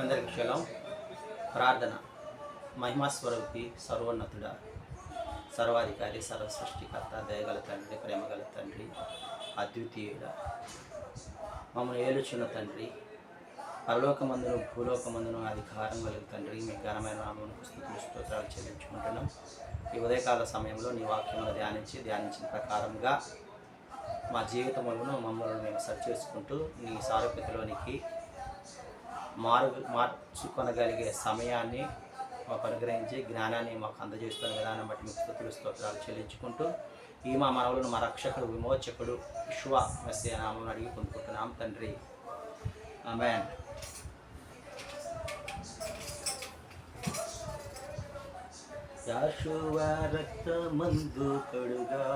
అందరికి క్షలం ప్రార్థన. మహిమాస్వరూపి సర్వోన్నతుడ సర్వాధికారి సర్వ సృష్టికర్త దయగల తండ్రి ప్రేమగల తండ్రి అద్వితీయుడ. మమ్మల్ని ఏలుచున్న తండ్రి పరలోకమందును భూలోకమందును అధికారం కలిగిన తండ్రి మీ ఘనమైన నామమునకు స్థుతులు స్తోత్రాలు చెల్లించుకుంటున్నాం. ఈ ఉదయకాల సమయంలో నీ వాక్యమును ధ్యానించి ధ్యానించిన ప్రకారంగా మా జీవితములను మమ్మల్ని మేము సరి చేసుకుంటూ నీ సారూప్యతలోనికి మారు మార్చుకొనగలిగే సమయాన్ని మాకు అనుగ్రహించి జ్ఞానాన్ని మాకు అందజేస్తున్న విధానం బట్టి మీకు స్థుతులు స్తోత్రాలు చెల్లించుకుంటూ ఈ మా మనవులను మా రక్షకుడు విమోచకుడు విశ్వ మెస్సే నామం అడిగి పొందుకుంటున్నాం. తండ్రి. ఆమెన్. యాశువా రక్తమందు కడుగా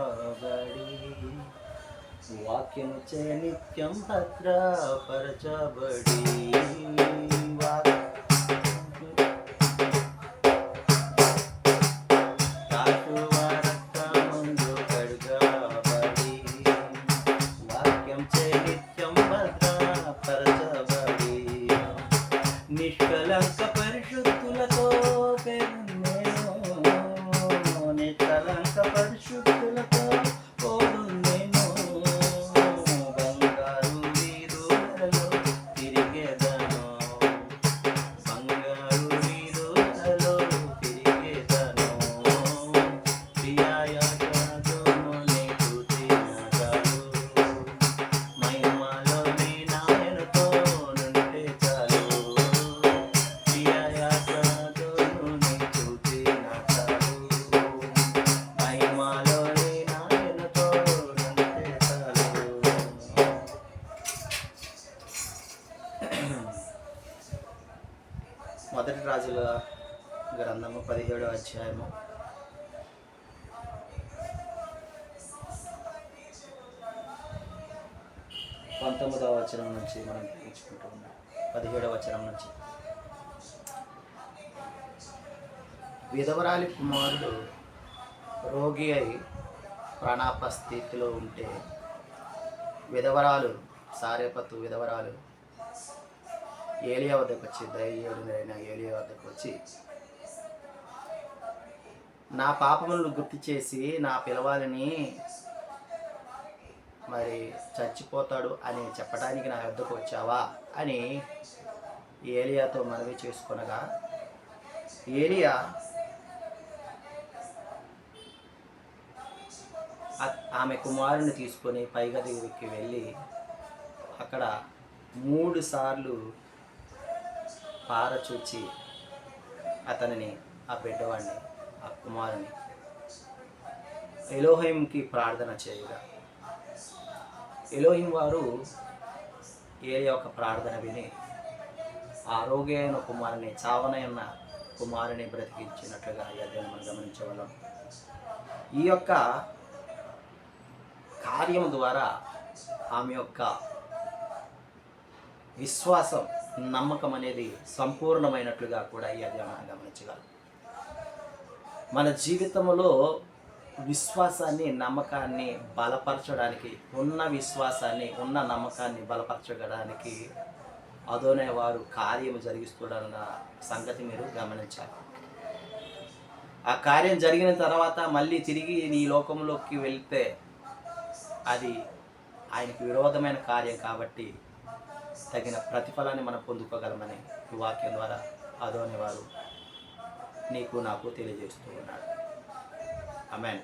వాక్యం చే నిత్యం భద్రపరచబడి నిష్కలంక పరిశుద్ధులతో పెరున్నేను నిష్కలంక పరిశుద్ధులతో మొదటి రాజుల గ్రంథము పదిహేడో అధ్యాయము. పంతొమ్మిదవ వచనం నుంచి మనం నేర్చుకుంటూ ఉన్నాం పదిహేడవ వచనం నుంచి. విధవరాలి కుమారుడు రోగి అయి ప్రాణాప స్థితిలో ఉంటే విధవరాలు సారేపత్తు విధవరాలు ఏలియా వద్దకు వచ్చి దయ్యుడైన ఏలియా వద్దకు వచ్చి నా పాపములను గుర్తు చేసి నా పిలవాలని మరి చచ్చిపోతాడు అని చెప్పడానికి నా వద్దకు వచ్చావా అని ఏలియాతో మనవి చేసుకొనగా ఏలియా ఆమె కుమారుని తీసుకొని పైగదికి వెళ్ళి అక్కడ మూడు సార్లు పారచూచి అతనిని ఆ బిడ్డవాడిని ఆ కుమారుని ఎలోహింకి ప్రార్థన చేయగా ఎలోహిం వారు ఏ యొక్క ప్రార్థన విని ఆరోగ్య అయిన కుమారుని చావనైన కుమారుని బ్రతికించినట్లుగా ఈ మనం గమనించగలం. ఈ యొక్క కార్యం ద్వారా ఆమె యొక్క విశ్వాసం నమ్మకం అనేది సంపూర్ణమైనట్లుగా కూడా ఈ అధ్యాయం మనం గమనించగలం. మన జీవితంలో విశ్వాసాన్ని నమ్మకాన్ని బలపరచడానికి ఉన్న విశ్వాసాన్ని ఉన్న నమ్మకాన్ని బలపరచడానికి అదోనే వారు కార్యం జరిగిస్తున్న సంగతి మీరు గమనించాలి. ఆ కార్యం జరిగిన తర్వాత మళ్ళీ తిరిగి ఈ లోకంలోకి వెళ్తే అది ఆయనకి విరోధమైన కార్యం కాబట్టి తగిన ప్రతిఫలాన్ని మనం పొందుకోగలమని ఈ వాక్యం ద్వారా అదోని వారు నీకు నాకు తెలియజేస్తూ ఉన్నాడు అమెన్